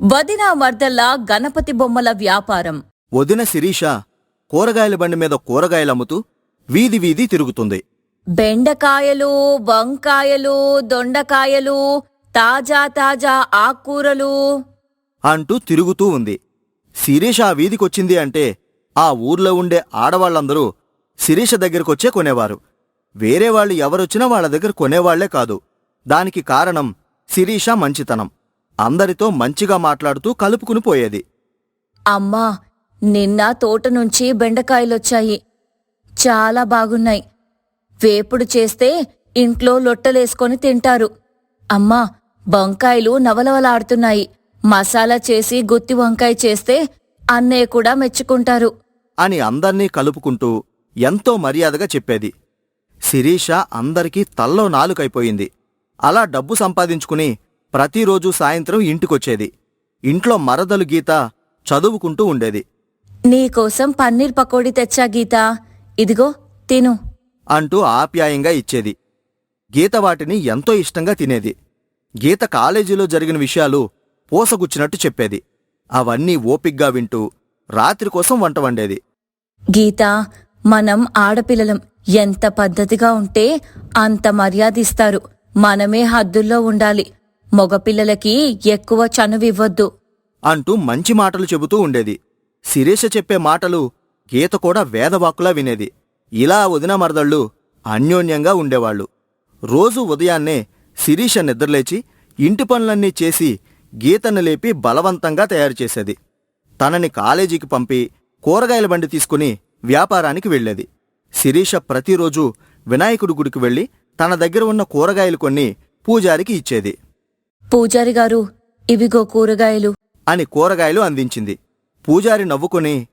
వదిన మర్దల్లా గణపతి బొమ్మల వ్యాపారం. వదిన శిరీష కూరగాయల బండి మీద కూరగాయలు అమ్ముతూ వీధి వీధి తిరుగుతుంది. బెండకాయలు వంకాయలు దొండకాయలు తాజా తాజా ఆకుకూరలు. అంటూ తిరుగుతూ ఉంది. శిరీష ఆ వీధికొచ్చింది అంటే ఆ ఊర్లో ఉండే ఆడవాళ్ళందరూ శిరీష దగ్గరకొచ్చే కొనేవారు. వేరే వాళ్ళు ఎవరొచ్చినా వాళ్ళ దగ్గర కొనేవాళ్ళే కాదు. దానికి కారణం శిరీష మంచితనం. అందరితో మంచిగా మాట్లాడుతూ కలుపుకుని పోయేది. అమ్మా నిన్న తోట నుంచి బెండకాయలొచ్చాయి. చాలా బాగున్నాయి. వేపుడు చేస్తే ఇంట్లో లొట్టలేసుకొని తింటారు. అమ్మా వంకాయలు నవలవలాడుతున్నాయి. మసాలా చేసి గుత్తి వంకాయ చేస్తే అన్నయ్య కూడా మెచ్చుకుంటారు. అని అందర్నీ కలుపుకుంటూ ఎంతో మర్యాదగా చెప్పేది. శిరీష అందరికీ తల్లో నాలుకైపోయింది. అలా డబ్బు సంపాదించుకుని ప్రతిరోజు సాయంత్రం ఇంటికొచ్చేది. ఇంట్లో మరదలు గీత చదువుకుంటూ ఉండేది. నీకోసం పన్నీర్ పకోడీ తెచ్చా గీతా? ఇదిగో తిను. అంటూ ఆప్యాయంగా ఇచ్చేది. గీత వాటిని ఎంతో ఇష్టంగా తినేది. గీత కాలేజీలో జరిగిన విషయాలు పూసగుచ్చినట్టు చెప్పేది. అవన్నీ ఓపిగ్గా వింటూ రాత్రి కోసం వంట వండేది. గీతా మనం ఆడపిల్లలం. ఎంత పద్ధతిగా ఉంటే అంత మర్యాద ఇస్తారు మనమే హద్దుల్లో ఉండాలి. మగపిల్లలకి ఎక్కువ చనువివ్వద్దు. అంటూ మంచి మాటలు చెబుతూ ఉండేది. శిరీష చెప్పే మాటలు గీత కూడా వేదవాక్కులా వినేది. ఇలా వదిన మరదళ్ళు అన్యోన్యంగా ఉండేవాళ్ళు. రోజు ఉదయాన్నే శిరీష నిద్రలేచి ఇంటి పనులన్నీ చేసి గీతను లేపి బలవంతంగా తయారు చేసేది. తనని కాలేజీకి పంపి కూరగాయల బండి తీసుకుని వ్యాపారానికి వెళ్ళేది. శిరీష ప్రతిరోజు వినాయకుడి గుడికి వెళ్ళి తన దగ్గర ఉన్న కూరగాయలు కొన్ని పూజారికి ఇచ్చేది. పూజారి గారు ఇవిగో కూరగాయలు. అని కూరగాయలు అందించింది. పూజారి నవ్వుకుని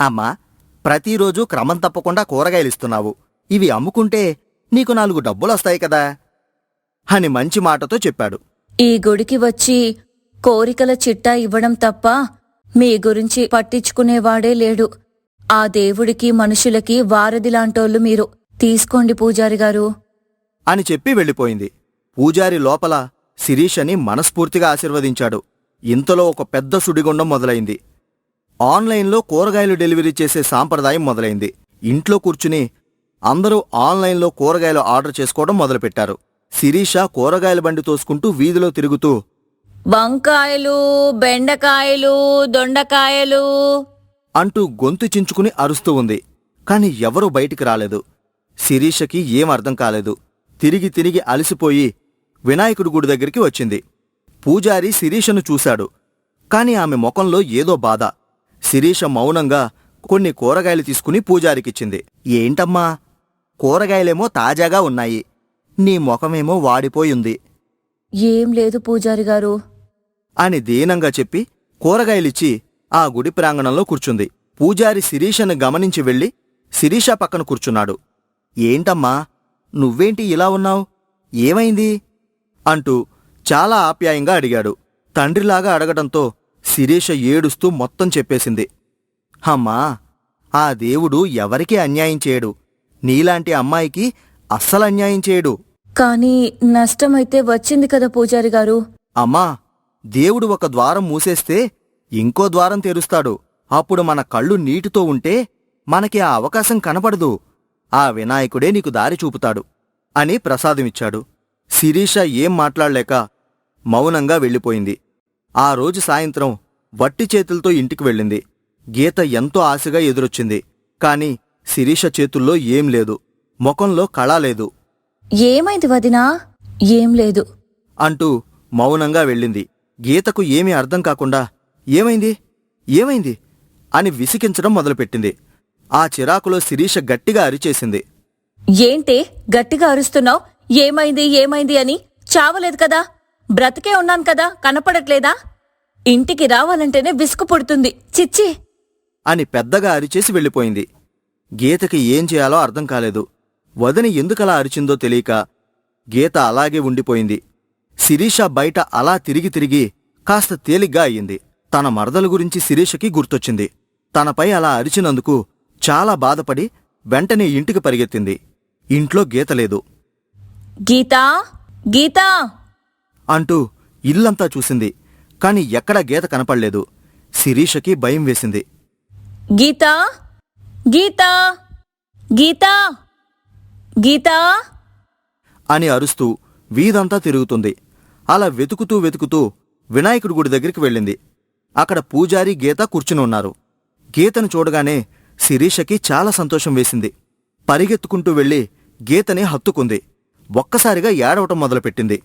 అమ్మా ప్రతిరోజు క్రమం తప్పకుండా కూరగాయలిస్తున్నావు ఇవి అమ్ముకుంటే నీకు నాలుగు డబ్బులొస్తాయి కదా అని మంచి మాటతో చెప్పాడు. ఈ గుడికి వచ్చి కోరికల చిట్టా ఇవ్వడం తప్ప మీ గురించి పట్టించుకునేవాడే లేడు. ఆ దేవుడికి మనుషులకి వారధిలాంటోళ్ళు మీరు. తీసుకోండి పూజారి గారు. అని చెప్పి వెళ్ళిపోయింది. పూజారి లోపల శిరీషని మనస్ఫూర్తిగా ఆశీర్వదించాడు. ఇంతలో ఒక పెద్ద సుడిగుండం మొదలైంది. ఆన్లైన్లో కూరగాయలు డెలివరీ చేసే సాంప్రదాయం మొదలైంది. ఇంట్లో కూర్చుని అందరూ ఆన్లైన్లో కూరగాయలు ఆర్డర్ చేసుకోవడం మొదలుపెట్టారు. శిరీష కూరగాయల బండి తోసుకుంటూ వీధిలో తిరుగుతూ వంకాయలు బెండకాయలు దొండకాయలు అంటూ గొంతు చించుకుని అరుస్తూ ఉంది. కాని ఎవరూ బయటికి రాలేదు. శిరీషకి ఏం అర్థం కాలేదు. తిరిగి తిరిగి అలసిపోయి వినాయకుడి గుడి దగ్గరికి వచ్చింది. పూజారి శిరీషను చూశాడు. కాని ఆమె ముఖంలో ఏదో బాధ. శిరీష మౌనంగా కొన్ని కూరగాయలు తీసుకుని పూజారికిచ్చింది. ఏంటమ్మా? కూరగాయలేమో తాజాగా ఉన్నాయి. నీ ముఖమేమో వాడిపోయింది. ఏం లేదు పూజారి గారు. అని దీనంగా చెప్పి కూరగాయలిచ్చి ఆ గుడి ప్రాంగణంలో కూర్చుంది. పూజారి శిరీషను గమనించి వెళ్ళి శిరీష పక్కన కూర్చున్నాడు. ఏంటమ్మా? నువ్వేంటి ఇలా ఉన్నావు? ఏమైంది? అంటూ చాలా ఆప్యాయంగా అడిగాడు. తండ్రిలాగా అడగడంతో శిరీష ఏడుస్తూ మొత్తం చెప్పేసింది. అమ్మా ఆ దేవుడు ఎవరికీ అన్యాయం చేయడు. నీలాంటి అమ్మాయికి అస్సలు అన్యాయం చేయడు. కానీ నష్టమైతే వచ్చింది కదా పూజారి గారు. అమ్మా దేవుడు ఒక ద్వారం మూసేస్తే ఇంకో ద్వారం తెరుస్తాడు. అప్పుడు మన కళ్ళు నీటితో ఉంటే మనకి ఆ అవకాశం కనపడదు. ఆ వినాయకుడే నీకు దారి చూపుతాడు అని ప్రసాదమిచ్చాడు. శిరీష ఏం మాట్లాడలేక మౌనంగా వెళ్ళిపోయింది. ఆ రోజు సాయంత్రం వట్టి చేతులతో ఇంటికి వెళ్ళింది. గీత ఎంతో ఆశగా ఎదురొచ్చింది. కాని శిరీష చేతుల్లో ఏం లేదు. ముఖంలో కళ లేదు. ఏమైంది వదినా? ఏం లేదు. అంటూ మౌనంగా వెళ్ళింది. గీతకు ఏమీ అర్థం కాకుండా ఏమైంది? ఏమైంది? అని విసికించడం మొదలుపెట్టింది. ఆ చిరాకులో శిరీష గట్టిగా అరిచేసింది. ఏంటే? గట్టిగా అరుస్తున్నావు? ఏమైంది ఏమైంది అని చావలేదు కదా? బ్రతికే ఉన్నాను కదా కనపడట్లేదా? ఇంటికి రావాలంటేనే విసుగు పుడుతుంది. చిచ్చి! అని పెద్దగా అరిచేసి వెళ్ళిపోయింది. గీతకి ఏం చేయాలో అర్థం కాలేదు. వదిన ఎందుకలా అరిచిందో తెలియక గీత అలాగే ఉండిపోయింది. శిరీష బయట అలా తిరిగి తిరిగి కాస్త తేలిగ్గా అయ్యింది. తన మరదల గురించి శిరీషకి గుర్తొచ్చింది. తనపై అలా అరిచినందుకు చాలా బాధపడి వెంటనే ఇంటికి పరిగెత్తింది. ఇంట్లో గీత లేదు. గీతా గీతా. అంటూ ఇల్లంతా చూసింది. కాని ఎక్కడా గీత కనపడలేదు. శిరీషకి భయం వేసింది. గీతా గీతా గీతా గీతా. అని అరుస్తూ వీధంతా తిరుగుతుంది. అలా వెతుకుతూ వెతుకుతూ వినాయకుడి గుడి దగ్గరికి వెళ్ళింది. అక్కడ పూజారి గీత కూర్చుని ఉన్నారు. గీతను చూడగానే శిరీషకి చాలా సంతోషం వేసింది. పరిగెత్తుకుంటూ వెళ్ళి గీతని హత్తుకుంది. ఒక్కసారిగా ఏడవటం మొదలుపెట్టింది.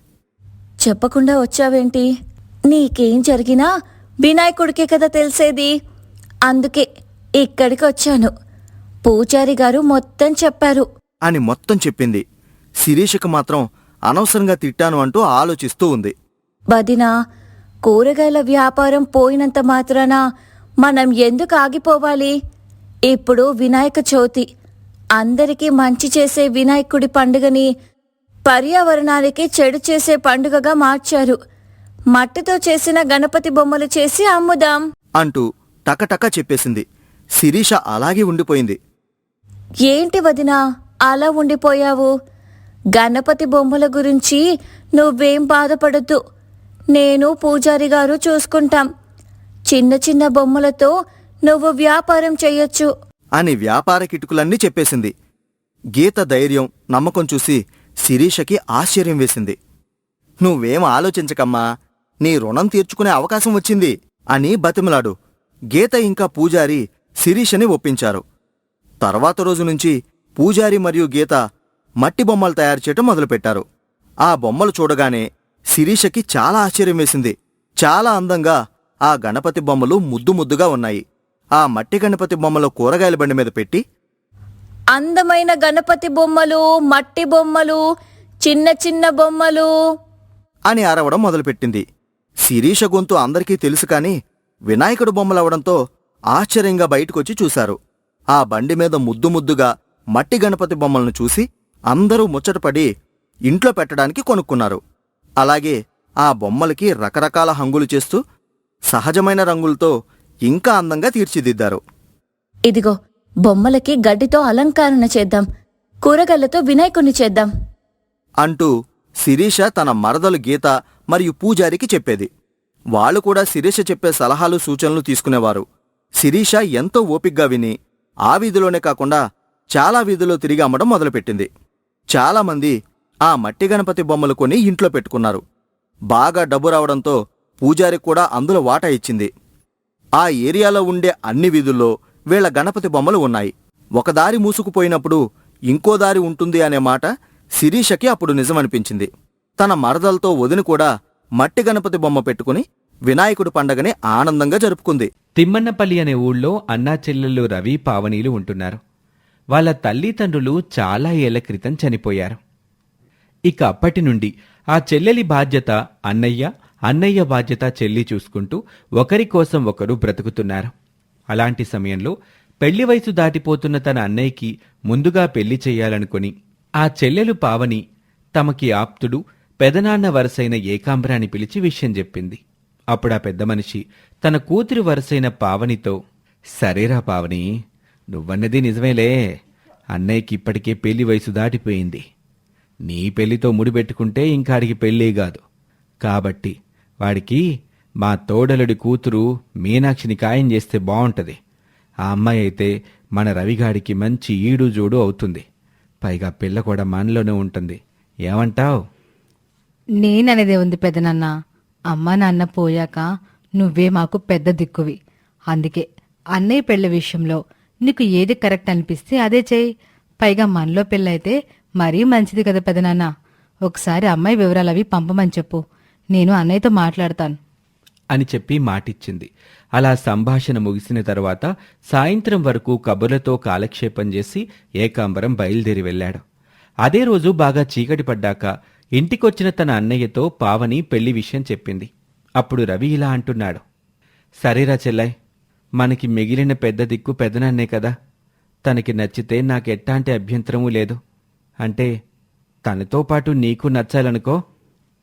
చెప్పకుండా వచ్చావేంటి? నీకేం జరిగినా వినాయకుడికే కదా తెలిసేది. అందుకే ఇక్కడికి వచ్చాను పూజారి గారు మొత్తం చెప్పారు. అని మొత్తం చెప్పింది. శిరీషకు మాత్రం అనవసరంగా తిట్టాను అంటూ ఆలోచిస్తూ ఉంది. వదినా కూరగాయల వ్యాపారం పోయినంత మాత్రాన మనం ఎందుకు ఆగిపోవాలి? ఇప్పుడు వినాయక చవితి. అందరికీ మంచి చేసే వినాయకుడి పండుగని పర్యావరణానికి చెడు చేసే పండుగగా మార్చారు. మట్టితో చేసిన గణపతి బొమ్మలు చేసి అమ్ముదాం. అంటూ టకటక చెప్పేసింది. శిరీష అలాగే ఉండిపోయింది. ఏంటి వదినా అలా ఉండిపోయావు? గణపతి బొమ్మల గురించి నువ్వేం బాధపడద్దు. నేను పూజారి గారు చూసుకుంటాం. చిన్న చిన్న బొమ్మలతో నువ్వు వ్యాపారం చెయ్యొచ్చు. అని వ్యాపార కిటుకులన్నీ చెప్పేసింది. గీత ధైర్యం నమ్మకం చూసి శిరీషకి ఆశ్చర్యం వేసింది. నువ్వేం ఆలోచించకమ్మా నీ రుణం తీర్చుకునే అవకాశం వచ్చింది అని బతిమలాడు. గీత ఇంకా పూజారి శిరీషని ఒప్పించారు. తర్వాత రోజు నుంచి పూజారి మరియు గీత మట్టి బొమ్మలు తయారు చేయటం మొదలుపెట్టారు. ఆ బొమ్మలు చూడగానే శిరీషకి చాలా ఆశ్చర్యం వేసింది. చాలా అందంగా ఆ గణపతి బొమ్మలు ముద్దు ముద్దుగా ఉన్నాయి. ఆ మట్టి గణపతి బొమ్మలు కూరగాయల బండి మీద పెట్టి అందమైన గణపతి బొమ్మలు మట్టి బొమ్మలు చిన్న చిన్న బొమ్మలు. అని అరవడం మొదలుపెట్టింది. శిరీష గొంతు అందరికీ తెలుసు కాని వినాయకుడు బొమ్మలవడంతో ఆశ్చర్యంగా బయటకొచ్చి చూశారు. ఆ బండి మీద ముద్దు ముద్దుగా మట్టి గణపతి బొమ్మలను చూసి అందరూ ముచ్చటపడి ఇంట్లో పెట్టడానికి కొనుక్కున్నారు. అలాగే ఆ బొమ్మలకి రకరకాల హంగులు చేస్తూ సహజమైన రంగులతో ఇంకా అందంగా తీర్చిదిద్దారు. ఇదిగో బొమ్మలకి గడ్డితో అలంకరణ చేద్దాం. కూరగాయలతో వినాయకుణ్ణి చేద్దాం. అంటూ శిరీష తన మరదలు గీత మరియు పూజారికి చెప్పేది. వాళ్ళు కూడా శిరీష చెప్పే సలహాలు సూచనలు తీసుకునేవారు. శిరీష ఎంతో ఓపిగ్గా విని ఆ వీధిలోనే కాకుండా చాలా వీధుల్లో తిరిగి అమ్మడం మొదలుపెట్టింది. చాలామంది ఆ మట్టి గణపతి బొమ్మలు కొని ఇంట్లో పెట్టుకున్నారు. బాగా డబ్బు రావడంతో పూజారి కూడా అందులో వాటా ఇచ్చింది. ఆ ఏరియాలో ఉండే అన్ని వీధుల్లో వీళ్ళ గణపతి బొమ్మలు ఉన్నాయి. ఒక దారి మూసుకుపోయినప్పుడు ఇంకో దారి ఉంటుంది అనే మాట శిరీషకి అప్పుడు నిజమనిపించింది. తన మరదలతో వదిన కూడా మట్టి గణపతి బొమ్మ పెట్టుకుని వినాయకుడి పండగని ఆనందంగా జరుపుకుంది. తిమ్మన్నపల్లి అనే ఊళ్ళో అన్నా చెల్లెళ్ళు రవి పావనీలు ఉంటున్నారు. వాళ్ళ తల్లిదండ్రులు చాలా ఏళ్ళ క్రితం చనిపోయారు. ఇక అప్పటి నుండి ఆ చెల్లెలి బాధ్యత అన్నయ్య అన్నయ్య బాధ్యత చెల్లి చూసుకుంటూ ఒకరి కోసం ఒకరు బ్రతుకుతున్నారు. అలాంటి సమయంలో పెళ్ళి వయసు దాటిపోతున్న తన అన్నయ్యకి ముందుగా పెళ్ళి చేయాలనుకుని ఆ చెల్లెలు పావని తమకి ఆప్తుడు పెదనాన్న వరసైన ఏకాంబరాన్ని పిలిచి విషయం చెప్పింది. అప్పుడా పెద్ద మనిషి తన కూతురు వరసైన పావనితో సరేరా పావని నువ్వన్నది నిజమేలే. అన్నయ్యకి ఇప్పటికే పెళ్ళి వయసు దాటిపోయింది. నీ పెళ్ళితో ముడిపెట్టుకుంటే ఇంకాడికి పెళ్ళే కాదు. కాబట్టి వాడికి మా తోడలుడి కూతురు మీనాక్షిని ఖాయం చేస్తే బావుంటది. ఆ అమ్మాయి అయితే మన రవిగాడికి మంచి ఈడు జోడు అవుతుంది. పైగా పిల్ల కూడా మనలోనే ఉంటుంది. ఏమంటావ్? నేననేదే ఉంది పెదనాన్న. అమ్మ నాన్న పోయాక నువ్వే మాకు పెద్ద దిక్కువి. అందుకే అన్నయ్య పెళ్ళి విషయంలో నీకు ఏది కరెక్ట్ అనిపిస్తే అదే చెయ్యి పైగా మనలో పెళ్ళైతే మరీ మంచిది కదా పెదనాన్న. ఒకసారి అమ్మాయి వివరాలు అవి పంపమని చెప్పు. నేను అన్నయ్యతో మాట్లాడతాను. అని చెప్పి మాటిచ్చింది. అలా సంభాషణ ముగిసిన తర్వాత సాయంత్రం వరకు కబుర్లతో కాలక్షేపం చేసి ఏకాంబరం బయలుదేరి వెళ్ళాడు. అదే రోజు బాగా చీకటి పడ్డాక ఇంటికొచ్చిన తన అన్నయ్యతో పావని పెళ్ళి విషయం చెప్పింది. అప్పుడు రవి ఇలా అంటున్నాడు. సరేరా చెల్లయ్ మనకి మిగిలిన పెద్ద దిక్కు పెదనన్నే కదా. తనకి నచ్చితే నాకెట్టాంటి అభ్యంతరమూ లేదు. అంటే తనతో పాటు నీకు నచ్చాలనుకో.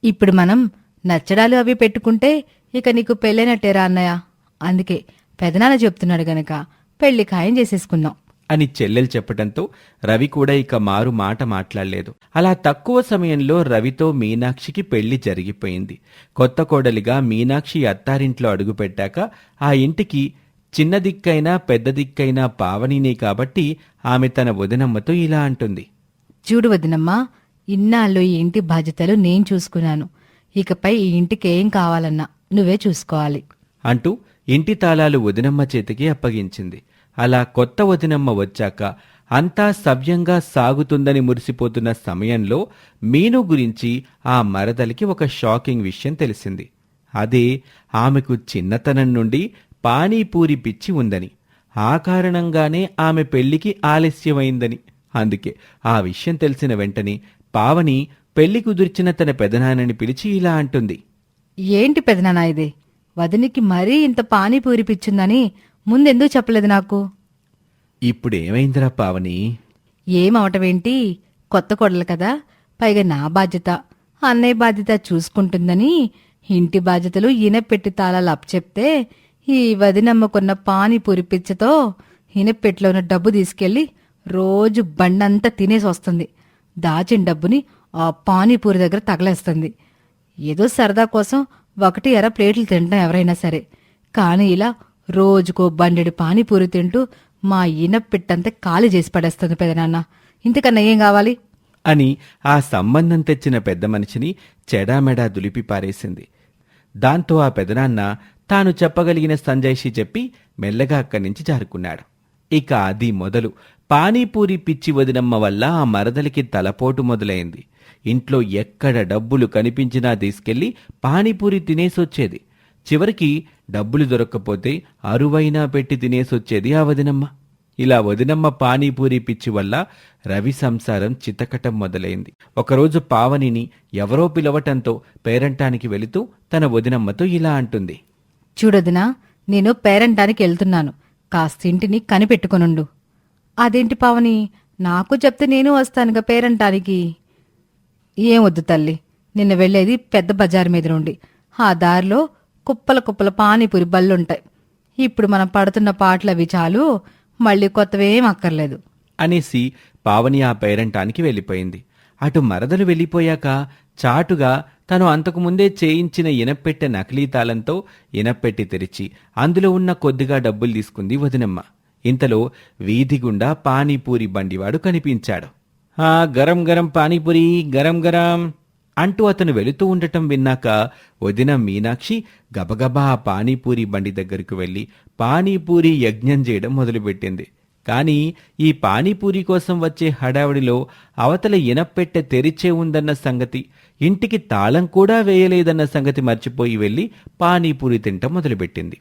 ఇప్పుడు మనం నచ్చడాలు అవి పెట్టుకుంటే ఇక నీకు పెళ్ళైనట్టేరా అన్నయ్య? అందుకే పెదనాన్న చెప్తున్నాడు గనక పెళ్ళి ఖాయం చేసేసుకుందాం. అని చెల్లెలు చెప్పటంతో రవి కూడా ఇక మారు మాట మాట్లాడలేదు. అలా తక్కువ సమయంలో రవితో మీనాక్షికి పెళ్ళి జరిగిపోయింది. కొత్త కోడలిగా మీనాక్షి అత్తారింట్లో అడుగుపెట్టాక ఆ ఇంటికి చిన్న దిక్కైనా పెద్ద దిక్కైనా పావనినే కాబట్టి ఆమె తన వదినమ్మతో ఇలా అంటుంది. చూడు వదినమ్మా ఇన్నాళ్ళు ఈ ఇంటి బాధ్యతలు నేను చూసుకున్నాను. ఇకపై ఈ ఇంటికి ఏం కావాలన్నా నువ్వే చూసుకోవాలి. అంటూ ఇంటి తాళాలు వదినమ్మ చేతికి అప్పగించింది. అలా కొత్త వదినమ్మ వచ్చాక అంతా సవ్యంగా సాగుతుందని మురిసిపోతున్న సమయంలో మీను గురించి ఆ మరదలికి ఒక షాకింగ్ విషయం తెలిసింది. అదే ఆమెకు చిన్నతనం నుండి పానీపూరి పిచ్చి ఉందని ఆ కారణంగానే ఆమె పెళ్ళికి ఆలస్యమైందని అందుకే ఆ విషయం తెలిసిన వెంటనే పావని పెళ్ళి కుదిర్చిన తన పెదనాన్నని పిలిచి ఇలా అంటుంది. ఏంటి పెదనానా ఇది? వదినికి మరీ ఇంత పానీపూరి పిచ్చిందని ముందెందుకు చెప్పలేదు నాకు? ఇప్పుడేమైందిరా పావని? ఏమవటమేంటి కొత్త కొడలు కదా పైగా నా బాధ్యత. అన్నయ్య బాధ్యత చూసుకుంటుందని ఇంటి బాధ్యతలు ఈనపెట్టి తాళాలు అప్పచెప్తే ఈ వదినమ్మకున్న పానీపూరి పిచ్చతో ఈనపెట్టిలో ఉన్న డబ్బు తీసుకెళ్ళి రోజు బండంతా తినేసి వస్తుంది దాచిన డబ్బుని ఆ పానీపూరి దగ్గర తగలేస్తుంది. ఏదో సరదా కోసం ఒకటి ఎర ప్లేట్లు తింటాం ఎవరైనా సరే. కానీ ఇలా రోజుకో బండెడు పానీపూరి తింటూ మా ఈనపెట్టంతా ఖాళీ చేసి పడేస్తుంది పెదనాన్న ఇంతకన్నా ఏం కావాలి? అని ఆ సంబంధం తెచ్చిన పెద్ద మనిషిని చెడామెడా దులిపి పారేసింది. దాంతో ఆ పెదనాన్న తాను చెప్పగలిగిన సంజయ్షి చెప్పి మెల్లగా అక్కడి నుంచి జారుకున్నాడు. ఇక అది మొదలు. పానీపూరి పిచ్చి వదినమ్మ వల్ల ఆ మరదలికి తలపోటు మొదలైంది. ఇంట్లో ఎక్కడ డబ్బులు కనిపించినా తీసుకెళ్ళి పానీపూరి తినేసొచ్చేది. చివరికి డబ్బులు దొరక్కపోతే అరువైనా పెట్టి తినేసొచ్చేది ఆ వదినమ్మ. ఇలా వదినమ్మ పానీపూరి పిచ్చి వల్ల రవి సంసారం చితకటం మొదలైంది. ఒకరోజు పావనిని ఎవరో పిలవటంతో పేరంటానికి వెళుతూ తన వదినమ్మతో ఇలా అంటుంది. చూడొదినా నేను పేరంటానికి వెళ్తున్నాను. కాస్త ఇంటిని కనిపెట్టుకునుండు. అదేంటి పావని? నాకు చెప్తే నేను వస్తానుగా పేరంటానికి. ఏం వద్దు తల్లి నిన్న వెళ్ళేది పెద్ద బజారు మీద నుండి. ఆ దారిలో కుప్పల కుప్పల పానీపూరి బళ్ళుంటాయి. ఇప్పుడు మనం పడుతున్న పాటలు అవి చాలు మళ్ళీ కొత్తవేం అక్కర్లేదు. అనేసి పావని ఆ పేరంటానికి వెళ్ళిపోయింది. అటు మరదలు వెళ్ళిపోయాక చాటుగా తను అంతకుముందే చేయించిన ఇనప్పెట్టె నకిలీ తాళంతో ఇనప్పెట్టి తెరిచి అందులో ఉన్న కొద్దిగా డబ్బులు తీసుకుంది వదినమ్మ. ఇంతలో వీధి గుండా పానీపూరి బండివాడు కనిపించాడు. ఆ గరం గరం పానీపూరి గరం గరం అంటూ అతను వెళుతూ ఉండటం విన్నాక వదిన మీనాక్షి గబగబా పానీపూరి బండి దగ్గరకు వెళ్ళి పానీపూరి యజ్ఞం చేయడం మొదలుపెట్టింది. కానీ ఈ పానీపూరి కోసం వచ్చే హడావిడిలో అవతల ఇనప్పెట్టె తెరిచే ఉందన్న సంగతి ఇంటికి తాళం కూడా వేయలేదన్న సంగతి మర్చిపోయి వెళ్ళి పానీపూరి తింటం మొదలుపెట్టింది.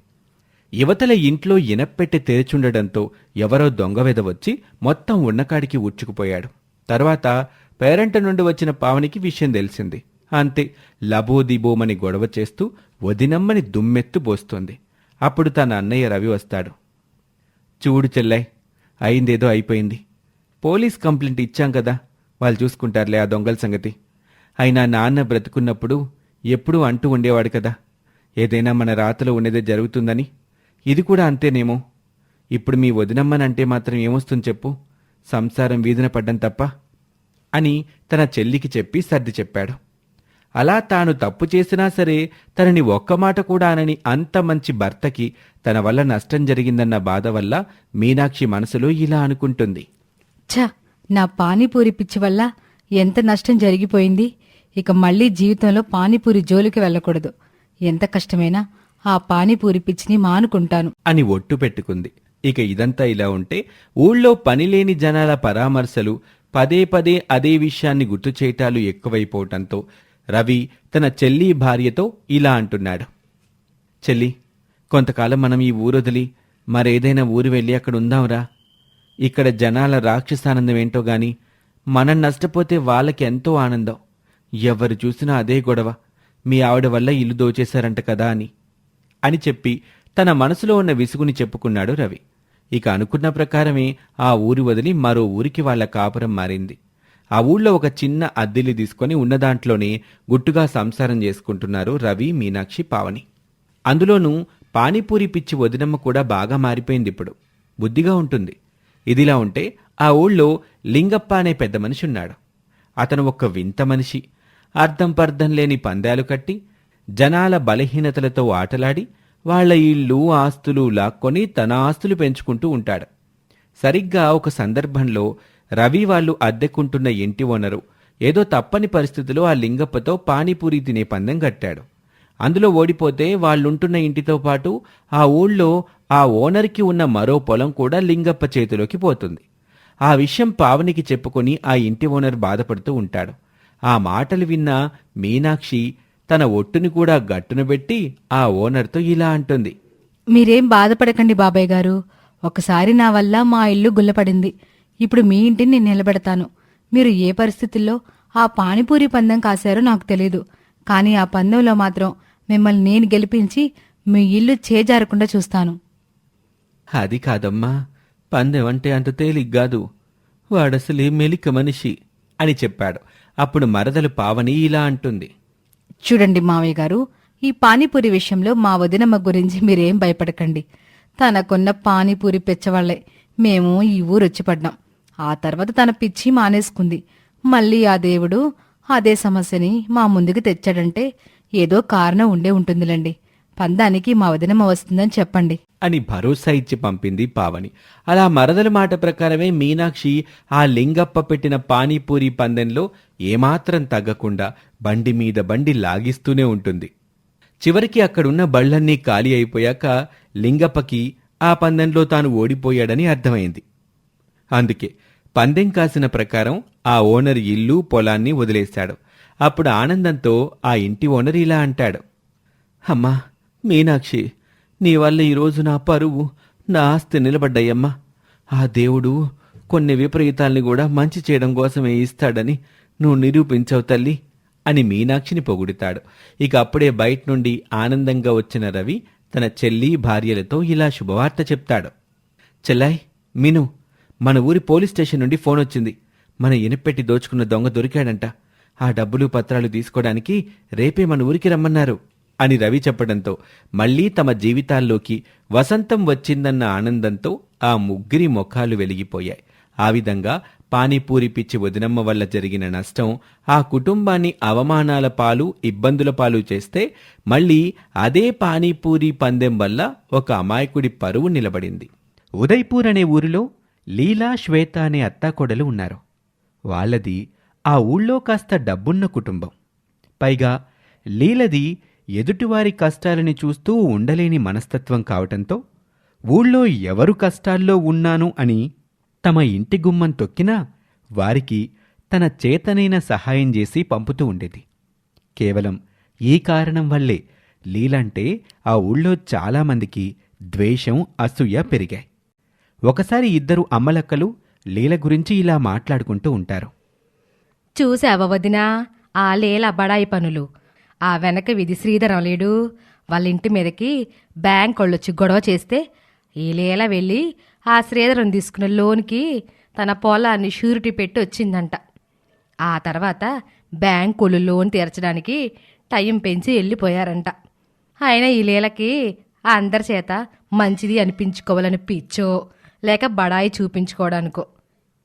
యువతల ఇంట్లో ఇనప్పెట్టె తెరిచుండడంతో ఎవరో దొంగ వెద వచ్చి మొత్తం ఉన్నకాడికి ఉచ్చుకుపోయాడు. తర్వాత పేరెంట్ నుండి వచ్చిన పావనికి విషయం తెలిసింది. అంతే లబోదిబోమని గొడవ చేస్తూ వదినమ్మని దుమ్మెత్తు పోస్తోంది. అప్పుడు తన అన్నయ్య రవి వస్తాడు. చూడు చెల్లై అయిందేదో అయిపోయింది. పోలీస్ కంప్లైంట్ ఇచ్చాం కదా వాళ్ళు చూసుకుంటారులే ఆ దొంగల సంగతి. అయినా నాన్న బ్రతుకున్నప్పుడు ఎప్పుడూ అంటూ ఉండేవాడు కదా ఏదైనా మన రాతలో ఉన్నదే జరుగుతుందని. ఇది కూడా అంతేనేమో. ఇప్పుడు మీ వదినమ్మనంటే మాత్రం ఏమొస్తుంది చెప్పు? సంసారం వీధిన పడ్డం తప్ప? అని తన చెల్లికి చెప్పి సర్ది చెప్పాడు. అలా తాను తప్పు చేసినా సరే తనని ఒక్క మాట కూడా అనని అంత మంచి భర్తకి తన వల్ల నష్టం జరిగిందన్న బాధ వల్ల మీనాక్షి మనసులో ఇలా అనుకుంటుంది. ఛ! నా పానీపూరి పిచ్చి వల్ల ఎంత నష్టం జరిగిపోయింది? ఇక మళ్ళీ జీవితంలో పానీపూరి జోలికి వెళ్ళకూడదు. ఎంత కష్టమైనా ఆ పానీపూరి పిచ్చిని మానుకుంటాను. అని ఒట్టు పెట్టుకుంది. ఇక ఇదంతా ఇలా ఉంటే ఊళ్ళో పనిలేని జనాల పరామర్శలు పదే పదే అదే విషయాన్ని గుర్తు చేయటాలు ఎక్కువైపోవటంతో రవి తన చెల్లి భార్యతో ఇలా అంటున్నాడు. చెల్లి కొంతకాలం మనం ఈ ఊరొదిలి మరేదైనా ఊరు వెళ్ళి అక్కడ ఉందాంరా. ఇక్కడ జనాల రాక్షసానందం ఏంటో గాని మనం నష్టపోతే వాళ్ళకి ఎంతో ఆనందం. ఎవరు చూసినా అదే గొడవ. మీ ఆవిడ వల్ల ఇల్లు దోచేశారంట కదా అని. అని చెప్పి తన మనసులో ఉన్న విసుగుని చెప్పుకున్నాడు రవి. ఇక అనుకున్న ప్రకారమే ఆ ఊరి వదిలి మరో ఊరికి వాళ్ళ కాపురం మారింది. ఆ ఊళ్ళో ఒక చిన్న అద్దెలు తీసుకొని ఉన్న దాంట్లోనే గుట్టుగా సంసారం చేసుకుంటున్నారు రవి మీనాక్షి పావని. అందులోనూ పానీపూరి పిచ్చి వదినమ్మ కూడా బాగా మారిపోయింది ఇప్పుడు. బుద్ధిగా ఉంటుంది. ఇదిలా ఉంటే ఆ ఊళ్ళో లింగప్ప అనే పెద్ద మనిషి ఉన్నాడు అతను ఒక వింత మనిషి. అర్థం పర్థం లేని పందాలు కట్టి జనాల బలహీనతలతో ఆటలాడి వాళ్ళ ఇళ్ళు ఆస్తులు లాక్కొని తన ఆస్తులు పెంచుకుంటూ ఉంటాడు. సరిగ్గా ఒక సందర్భంలో రవి వాళ్ళు అద్దెకుంటున్న ఇంటి ఓనరు ఏదో తప్పని పరిస్థితిలో ఆ లింగప్పతో పానీపూరి తినే పందెం కట్టాడు. అందులో ఓడిపోతే వాళ్ళుంటున్న ఇంటితో పాటు ఆ ఊళ్ళో ఆ ఓనర్కి ఉన్న మరో పొలం కూడా లింగప్ప చేతిలోకి పోతుంది. ఆ విషయం పావనికి చెప్పుకొని ఆ ఇంటి ఓనర్ బాధపడుతూ ఉంటాడు. ఆ మాటలు విన్న మీనాక్షి తన ఒట్టుని కూడా గట్టున పెట్టి ఆ ఓనర్తో ఇలా అంటుంది. మీరేం బాధపడకండి బాబాయ్ గారు. ఒకసారి నా వల్ల మా ఇల్లు గుల్లపడింది. ఇప్పుడు మీ ఇంటిని నేను నిలబెడతాను. మీరు ఏ పరిస్థితుల్లో ఆ పానీపూరి పందెం కాశారో నాకు తెలీదు. కానీ ఆ పందెంలో మాత్రం మిమ్మల్ని నేను గెలిపించి మీ ఇల్లు చేజారకుండా చూస్తాను. అది కాదమ్మా. పందెం అంటే అంత తేలిగ్గాదు వాడసలే మెలిక మనిషి అని చెప్పాడు. అప్పుడు మరదలు పావని ఇలా అంటుంది. చూడండి మావయ్య గారు ఈ పానీపూరి విషయంలో మా వదినమ్మ గురించి మీరేం భయపడకండి. తనకున్న పానీపూరి పెచ్చవాళ్ళే. మేము ఈ ఊరు వచ్చి పడ్డాం. ఆ తర్వాత తన పిచ్చి మానేసుకుంది. మళ్ళీ ఆ దేవుడు అదే సమస్యని మా ముందుకు తెచ్చాడంటే ఏదో కారణం ఉండే ఉంటుందిలేండి. పందానికి మా వదినమ్మ వస్తుందని చెప్పండి. అని భరోసా ఇచ్చి పంపింది పావని. అలా మరదల మాట ప్రకారమే మీనాక్షి ఆ లింగప్ప పెట్టిన పానీపూరి పందెంలో ఏమాత్రం తగ్గకుండా బండి మీద బండి లాగిస్తూనే ఉంటుంది. చివరికి అక్కడున్న బళ్ళన్నీ ఖాళీ అయిపోయాక లింగప్పకి ఆ పందెంలో తాను ఓడిపోయాడని అర్థమైంది. అందుకే పందెం కాసిన ప్రకారం ఆ ఓనర్ ఇల్లు పొలాన్ని వదిలేశాడు. అప్పుడు ఆనందంతో ఆ ఇంటి ఓనర్ ఇలా అంటాడు. అమ్మా మీనాక్షి నీ వల్ల ఈరోజు నా పరువు నా ఆస్తి నిలబడ్డాయమ్మా. ఆ దేవుడు కొన్ని విపరీతాల్ని కూడా మంచి చేయడం కోసమే ఇస్తాడని నువ్వు నిరూపించవు తల్లి అని మీనాక్షిని పొగుడుతాడు. ఇక అప్పుడే బయట నుండి ఆనందంగా వచ్చిన రవి తన చెల్లి భార్యలతో ఇలా శుభవార్త చెప్తాడు. చెల్లాయ్ మిను మన ఊరి పోలీస్ స్టేషన్ నుండి ఫోన్ వచ్చింది. మన ఇనపెట్టి దోచుకున్న దొంగ దొరికాడంట. ఆ డబ్బులు పత్రాలు తీసుకోవడానికి రేపే మన ఊరికి రమ్మన్నారు. అని రవి చెప్పడంతో మళ్ళీ తమ జీవితాల్లోకి వసంతం వచ్చిందన్న ఆనందంతో ఆ ముగ్గురి ముఖాలు వెలిగిపోయాయి. ఆ విధంగా పానీపూరి పిచ్చి వదినమ్మ వల్ల జరిగిన నష్టం ఆ కుటుంబాన్ని అవమానాల పాలు ఇబ్బందుల పాలు చేస్తే మళ్ళీ అదే పానీపూరి పందెం వల్ల ఒక అమాయకుడి పరువు నిలబడింది. ఉదయ్పూర్ అనే ఊరిలో లీలా శ్వేత అనే అత్తాకోడలు ఉన్నారు. వాళ్ళది ఆ ఊళ్ళో కాస్త డబ్బున్న కుటుంబం. పైగా లీలది ఎదుటివారి కష్టాలని చూస్తూ ఉండలేని మనస్తత్వం కావటంతో ఊళ్ళో ఎవరు కష్టాల్లో ఉన్నాను అని తమ ఇంటి గుమ్మం తొక్కినా వారికి తన చేతనైన సహాయం చేసి పంపుతూ ఉండేది. కేవలం ఈ కారణం వల్లే లీలంటే ఆ ఊళ్ళో చాలామందికి ద్వేషం అసూయ పెరిగాయి. ఒకసారి ఇద్దరు అమ్మలక్కలు లీల గురించి ఇలా మాట్లాడుకుంటూ ఉంటారు. చూసావా వదినా? ఆ లీల బడాయి పనులు. ఆ వెనక విధి శ్రీధరం లేడు వాళ్ళ ఇంటి మీదకి బ్యాంక్ వాళ్ళొచ్చి గొడవ చేస్తే ఈ వెళ్ళి ఆ శ్రీధరం తీసుకున్న లోన్కి తన పొలాన్ని షూరిటీ పెట్టి వచ్చిందంట. ఆ తర్వాత బ్యాంకులు లోన్ తీర్చడానికి టైం పెంచి వెళ్ళిపోయారంట. ఆయన ఈ లీలకి ఆ అందరి చేత మంచిది అనిపించుకోవాలని పిచ్చో లేక బడాయి చూపించుకోవడానికో.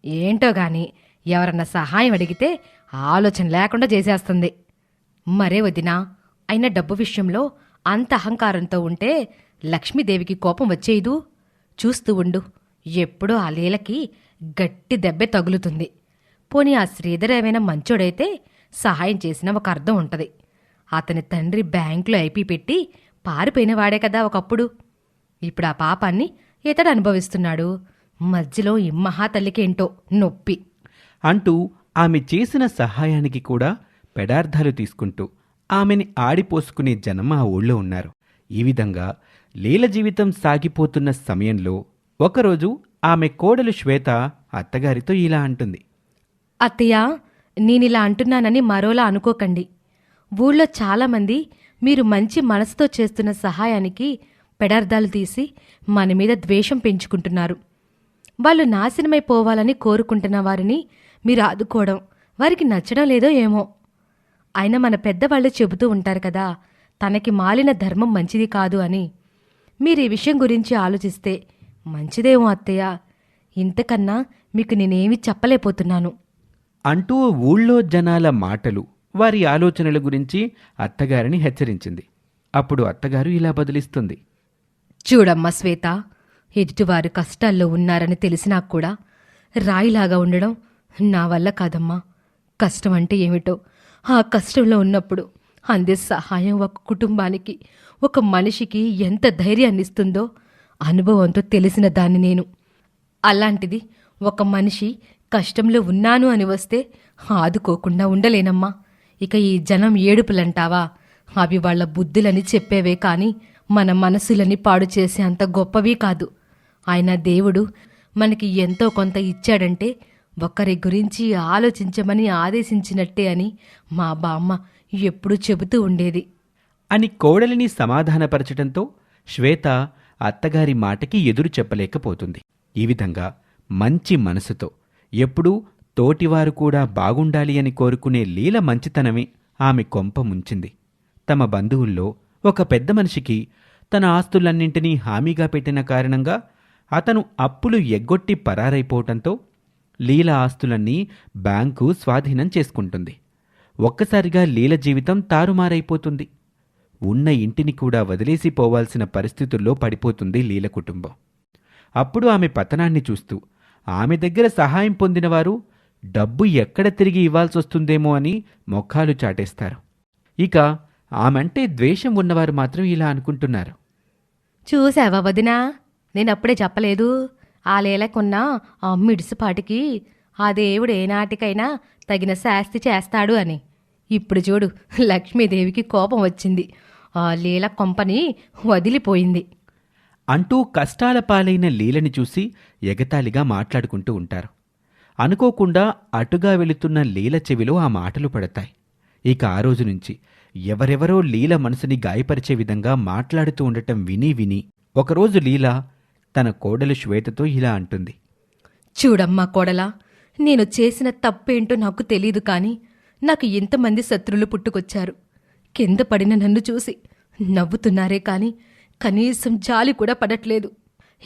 ఏంటో కానీ ఎవరన్నా సహాయం అడిగితే ఆలోచన లేకుండా చేసేస్తుంది. మరే వదినా అయినా డబ్బు విషయంలో అంత అహంకారంతో ఉంటే లక్ష్మీదేవికి కోపం వచ్చేయదు. చూస్తూ ఉండు ఎప్పుడూ ఆ లీలకి గట్టి దెబ్బే తగులుతుంది. పోనీ ఆ శ్రీధర్ ఏమైనా మంచోడైతే సహాయం చేసిన ఒక అర్థం ఉంటది. అతని తండ్రి బ్యాంకులో ఐపీ పెట్టి పారిపోయినవాడే కదా ఒకప్పుడు. ఇప్పుడు ఆ పాపాన్ని ఇతడు అనుభవిస్తున్నాడు. మధ్యలో ఈ మహాతల్లికేంటో నొప్పి. అంటూ ఆమె చేసిన సహాయానికి కూడా పెడార్థాలు తీసుకుంటూ ఆమెని ఆడిపోసుకునే జనం ఆ ఊళ్ళో ఉన్నారు. ఈ విధంగా లీల జీవితం సాగిపోతున్న సమయంలో ఒకరోజు ఆమె కోడలు శ్వేత అత్తగారితో ఇలా అంటుంది. అత్తయ్య నేనిలా అంటున్నానని మరోలా అనుకోకండి. ఊళ్ళో చాలామంది మీరు మంచి మనసుతో చేస్తున్న సహాయానికి పెడార్థాలు తీసి మన మీద ద్వేషం పెంచుకుంటున్నారు. వాళ్ళు నాశనమైపోవాలని కోరుకుంటున్న వారిని మీరు ఆదుకోవడం వారికి నచ్చడం లేదో ఏమో. అయినా మన పెద్దవాళ్ళు చెబుతూ ఉంటారు కదా తనకి మాలిన ధర్మం మంచిది కాదు అని. మీరు ఈ విషయం గురించి ఆలోచిస్తే మంచిదేమో అత్తయ్య. ఇంతకన్నా మీకు నేనేమి చెప్పలేకపోతున్నాను. అంటూ ఊళ్ళో జనాల మాటలు వారి ఆలోచనల గురించి అత్తగారిని హెచ్చరించింది. అప్పుడు అత్తగారు ఇలా బదిలిస్తుంది. చూడమ్మా శ్వేత ఎదుటివారు కష్టాల్లో ఉన్నారని తెలిసినా కూడా రాయిలాగా ఉండడం నా వల్ల కాదమ్మా. కష్టం అంటే ఏమిటో ఆ కష్టంలో ఉన్నప్పుడు అందే సహాయం ఒక కుటుంబానికి ఒక మనిషికి ఎంత ధైర్యాన్ని ఇస్తుందో అనుభవంతో తెలిసిన దాన్ని నేను. అలాంటిది ఒక మనిషి కష్టంలో ఉన్నాను అని వస్తే ఆదుకోకుండా ఉండలేనమ్మా. ఇక ఈ జనం ఏడుపులంటావా? అవి వాళ్ళ బుద్ధులని చెప్పేవే కాని మన మనసులని పాడు చేసే అంత గొప్పవి కాదు. ఆయన దేవుడు మనకి ఎంతో కొంత ఇచ్చాడంటే ఒకరి గురించి ఆలోచించమని ఆదేశించినట్టే అని మా బామ్మ ఎప్పుడూ చెబుతూ ఉండేది. అని కోడలిని సమాధానపరచటంతో శ్వేత అత్తగారి మాటకి ఎదురు చెప్పలేకపోతుంది. ఈ విధంగా మంచి మనసుతో ఎప్పుడూ తోటివారు కూడా బాగుండాలి అని కోరుకునే లీల మంచితనమే ఆమె కొంప ముంచింది. తమ బంధువుల్లో ఒక పెద్ద మనిషికి తన ఆస్తులన్నింటినీ హామీగా పెట్టిన కారణంగా అతను అప్పులు ఎగ్గొట్టి పరారైపోవటంతో లీల ఆస్తులన్నీ బ్యాంకు స్వాధీనం చేసుకుంటుంది. ఒక్కసారిగా లీల జీవితం తారుమారైపోతుంది. ఉన్న ఇంటిని కూడా వదిలేసి పోవాల్సిన పరిస్థితుల్లో పడిపోతుంది లీల కుటుంబం. అప్పుడు ఆమె పతనాన్ని చూస్తూ ఆమె దగ్గర సహాయం పొందినవారు డబ్బు ఎక్కడ తిరిగి ఇవ్వాల్సి వస్తుందేమో అని మొఖాలు చాటేస్తారు. ఇక ఆమెంటే ద్వేషం ఉన్నవారు మాత్రం ఇలా అనుకుంటున్నారు. చూసావా వదినా? నేనప్పుడే చెప్పలేదు. ఆ లేలకున్న అమ్మిడిసిపాటికి ఆ దేవుడు ఏనాటికైనా తగిన శాస్తి చేస్తాడు అని. ఇప్పుడు చూడు లక్ష్మీదేవికి కోపం వచ్చింది. ఆ లీల కొంపని వదిలిపోయింది. అంటూ కష్టాల పాలైన లీలని చూసి ఎగతాళిగా మాట్లాడుకుంటూ ఉంటారు. అనుకోకుండా అటుగా వెళుతున్న లీల చెవిలో ఆ మాటలు పడతాయి. ఇక ఆ రోజు నుంచి ఎవరెవరో లీల మనసుని గాయపరిచే విధంగా మాట్లాడుతూ ఉండటం విని విని ఒకరోజు లీల తన కోడలు శ్వేతతో ఇలా అంటుంది. చూడమ్మా కోడలా నేను చేసిన తప్పేంటో నాకు తెలీదు కానీ నాకు ఇంతమంది శత్రులు పుట్టుకొచ్చారు. కింద పడిన నన్ను చూసి నవ్వుతున్నారే కాని కనీసం జాలి కూడా పడట్లేదు.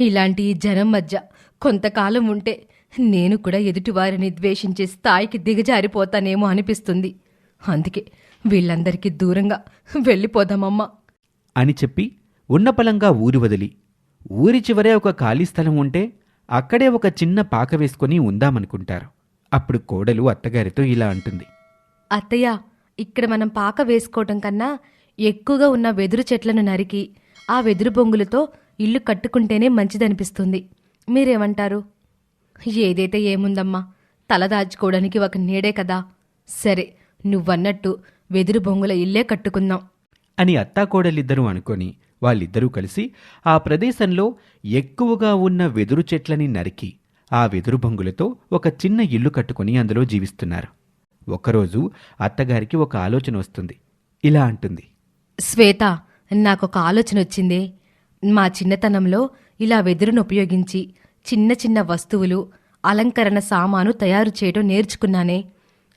ఇలాంటి ఈ జనం మధ్య కొంతకాలం ఉంటే నేను కూడా ఎదుటివారిని ద్వేషించే స్థాయికి దిగజారిపోతానేమో అనిపిస్తుంది. అందుకే వీళ్ళందరికీ దూరంగా వెళ్ళిపోదామమ్మా. అని చెప్పి ఉన్నపలంగా ఊరి వదిలి ఊరి చివరే ఒక ఖాళీ స్థలం ఉంటే అక్కడే ఒక చిన్న పాక వేసుకొని ఉందామనుకుంటారు. అప్పుడు కోడలు అత్తగారితో ఇలా అంటుంది. అత్తయ్య ఇక్కడ మనం పాక వేసుకోవటం కన్నా ఎక్కువగా ఉన్న వెదురు చెట్లను నరికి ఆ వెదురు బొంగులతో ఇల్లు కట్టుకుంటేనే మంచిదనిపిస్తుంది. మీరేమంటారు? ఏదైతే ఏముందమ్మా తల దాచుకోవడానికి ఒక నీడే కదా. సరే నువ్వన్నట్టు వెదురు బొంగుల ఇల్లే కట్టుకుందాం. అని అత్తాకోడలిద్దరూ అనుకొని వాళ్ళిద్దరూ కలిసి ఆ ప్రదేశంలో ఎక్కువగా ఉన్న వెదురు చెట్లని నరికి ఆ వెదురు బొంగులతో ఒక చిన్న ఇల్లు కట్టుకుని అందులో జీవిస్తున్నారు. ఒకరోజు అత్తగారికి ఒక ఆలోచన వస్తుంది. ఇలా అంటుంది. శ్వేత నాకొక ఆలోచన వచ్చిందే. మా చిన్నతనంలో ఇలా వెదురును ఉపయోగించి చిన్న చిన్న వస్తువులు అలంకరణ సామాను తయారు చేయడం నేర్చుకున్నానే.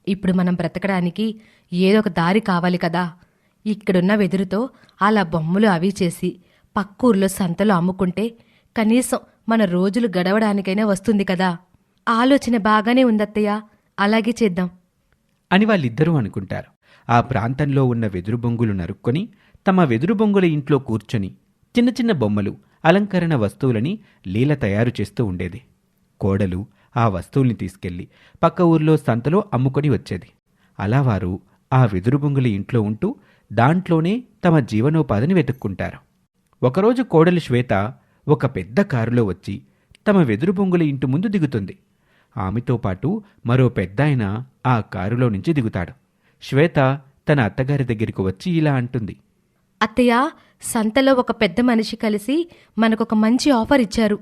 ఇప్పుడు మనం బ్రతకడానికి ఏదో ఒక దారి కావాలి కదా. ఇక్కడున్న వెదురుతో అలా బొమ్మలు అవి చేసి పక్కూర్లో సంతలో అమ్ముకుంటే కనీసం మన రోజులు గడవడానికైనా వస్తుంది కదా. ఆలోచన బాగానే ఉందత్తయ్య. అలాగే చేద్దాం. అని వాళ్ళిద్దరూ అనుకుంటారు. ఆ ప్రాంతంలో ఉన్న వెదురు బొంగులు నరుక్కొని తమ వెదురు బొంగుల ఇంట్లో కూర్చొని చిన్న చిన్న బొమ్మలు అలంకరణ వస్తువులని లీల తయారు చేస్తూ ఉండేది. కోడలు ఆ వస్తువుల్ని తీసుకెళ్ళి పక్క ఊర్లో సంతలో అమ్ముకొని వచ్చేది. అలా వారు ఆ వెదురు బొంగుల ఇంట్లో ఉంటూ దాంట్లోనే తమ జీవనోపాధిని వెతుక్కుంటారు. ఒకరోజు కోడలు శ్వేత ఒక పెద్ద కారులో వచ్చి తమ వెదురు బొంగుల ఇంటి ముందు దిగుతుంది. ఆమెతో పాటు మరో పెద్దాయన ఆ కారులో నుంచి దిగుతాడు. శ్వేత తన అత్తగారి దగ్గరికి వచ్చి ఇలా అంటుంది. అత్తయ్య సంతలో ఒక పెద్ద మనిషి కలిసి మనకొక మంచి ఆఫర్ ఇచ్చారు.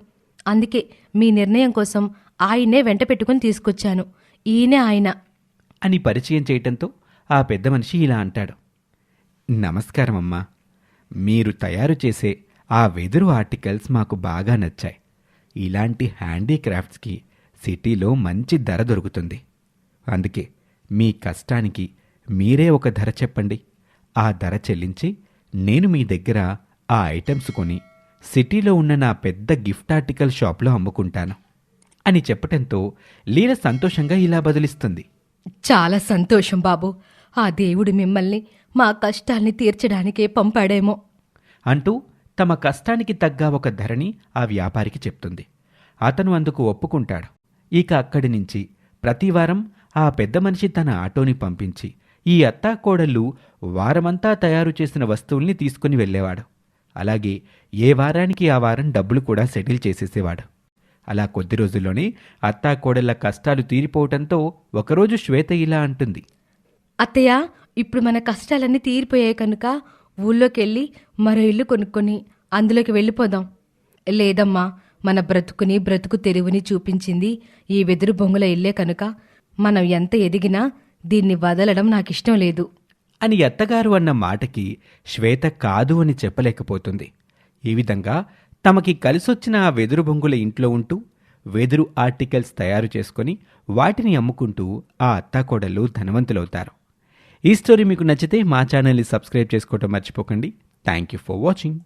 అందుకే మీ నిర్ణయం కోసం ఆయన్నే వెంట పెట్టుకుని తీసుకొచ్చాను. ఈయనే ఆయన. అని పరిచయం చేయటంతో ఆ పెద్ద మనిషి ఇలా అంటాడు. నమస్కారం అమ్మా మీరు తయారు చేసే ఆ వెదురు ఆర్టికల్స్ మాకు బాగా నచ్చాయి. ఇలాంటి హ్యాండీక్రాఫ్ట్స్కి సిటీలో మంచి ధర దొరుకుతుంది. అందుకే మీ కష్టానికి మీరే ఒక ధర చెప్పండి. ఆ ధర చెల్లించి నేను మీ దగ్గర ఆ ఐటమ్స్ కొని సిటీలో ఉన్న నా పెద్ద గిఫ్ట్ ఆర్టికల్ షాప్లో అమ్ముకుంటాను అని చెప్పటంతో లీల సంతోషంగా ఇలా బదులిస్తుంది. చాలా సంతోషం బాబు. ఆ దేవుడు మిమ్మల్ని మా కష్టాల్ని తీర్చడానికే పంపాడేమో. అంటూ తమ కష్టానికి తగ్గ ఒక ధరని ఆ వ్యాపారికి చెప్తుంది. అతను అందుకు ఒప్పుకుంటాడు. ఇక అక్కడి నుంచి ప్రతివారం ఆ పెద్ద మనిషి తన ఆటోని పంపించి ఈ అత్తాకోడళ్ళు వారమంతా తయారు చేసిన వస్తువుల్ని తీసుకుని వెళ్ళేవాడు. అలాగే ఏ వారానికి ఆ వారం డబ్బులు కూడా సెటిల్ చేసేసేవాడు. అలా కొద్ది రోజుల్లోనే అత్తాకోడళ్ళ కష్టాలు తీరిపోవటంతో ఒకరోజు శ్వేత ఇలా అంటుంది. అత్తయ్య ఇప్పుడు మన కష్టాలన్నీ తీరిపోయాయి కనుక ఊళ్ళోకి వెళ్ళి మరో ఇల్లు కొనుక్కొని అందులోకి వెళ్ళిపోదాం. లేదమ్మా మన బ్రతుకుని బ్రతుకు తెరువుని చూపించింది ఈ వెదురు బొంగుల ఇల్లే కనుక మనం ఎంత ఎదిగినా దీన్ని వదలడం నాకిష్టం లేదు. అని అత్తగారు అన్న మాటకి శ్వేత కాదు అని చెప్పలేకపోతుంది. ఈ విధంగా తమకి కలిసొచ్చిన ఆ వెదురు బొంగుల ఇంట్లో ఉంటూ వెదురు ఆర్టికల్స్ తయారు చేసుకొని వాటిని అమ్ముకుంటూ ఆ అత్తాకోడళ్ళు ధనవంతులవుతారు. ఈ స్టోరీ మీకు నచ్చితే మా ఛానల్ని సబ్స్క్రైబ్ చేసుకోవటం మర్చిపోకండి. Thank you for watching